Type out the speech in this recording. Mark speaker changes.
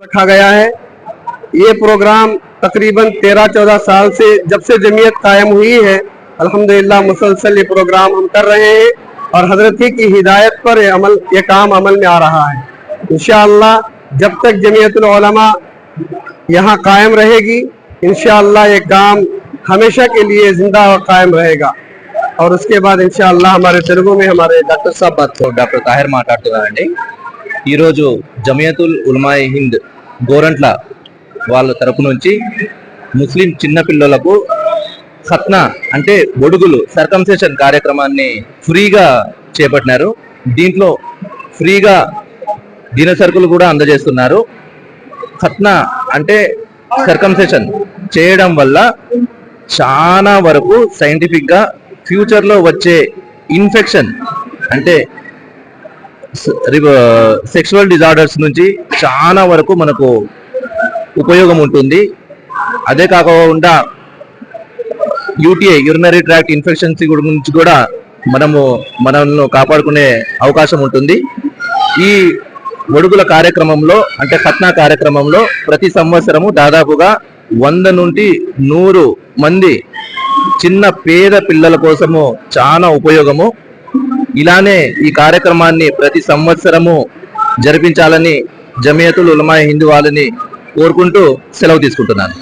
Speaker 1: रखा गया है। ये प्रोग्राम तकरीबन तेरह चौदह साल से जब से जमीयत कायम हुई है, अल्हम्दुलिल्लाह मुसलसल ये प्रोग्राम हम कर रहे हैं और हज़रत की हिदायत पर ये अमल, ये काम अमल में आ रहा है। इन जब तक जमीयतलमा यहाँ कायम रहेगी इन ये काम हमेशा के लिए ज़िंदा और कायम रहेगा। और उसके बाद इन हमारे तेलुगु में हमारे डॉक्टर साहब बात
Speaker 2: डॉक्टर ताहिर माटाते ఈరోజు జమియతుల్ ఉల్మాయ్ హింద్ గోరంట్ల వాళ్ళ తరపు నుంచి ముస్లిం చిన్నపిల్లలకు ఖత్నా అంటే బొడుగులు సర్కంసేషన్ కార్యక్రమాన్ని ఫ్రీగా చేపట్టినారు. దీంట్లో ఫ్రీగా దినసరుకులు కూడా అందజేస్తున్నారు. ఖత్నా అంటే సర్కంసేషన్ చేయడం వల్ల చాలా వరకు సైంటిఫిక్గా ఫ్యూచర్లో వచ్చే ఇన్ఫెక్షన్ అంటే సెక్షువల్ డిజార్డర్స్ నుంచి చాలా వరకు మనకు ఉపయోగం ఉంటుంది. అదే కాకుండా యూటీఐ యూరినరీ ట్రాక్ట్ ఇన్ఫెక్షన్స్ గురించి కూడా మనము మనల్ని కాపాడుకునే అవకాశం ఉంటుంది. ఈ ఒడుగుల కార్యక్రమంలో అంటే పట్నా కార్యక్రమంలో ప్రతి సంవత్సరము దాదాపుగా వంద నుండి నూరు మంది చిన్న పేద పిల్లల కోసము చాలా ఉపయోగము. ఇలానే ఈ కార్యక్రమాన్ని ప్రతి సంవత్సరము జరిపించాలని జమియతుల్ ఉలమా హిందూ వాళ్ళని కోరుకుంటూ సెలవు తీసుకుంటున్నాను.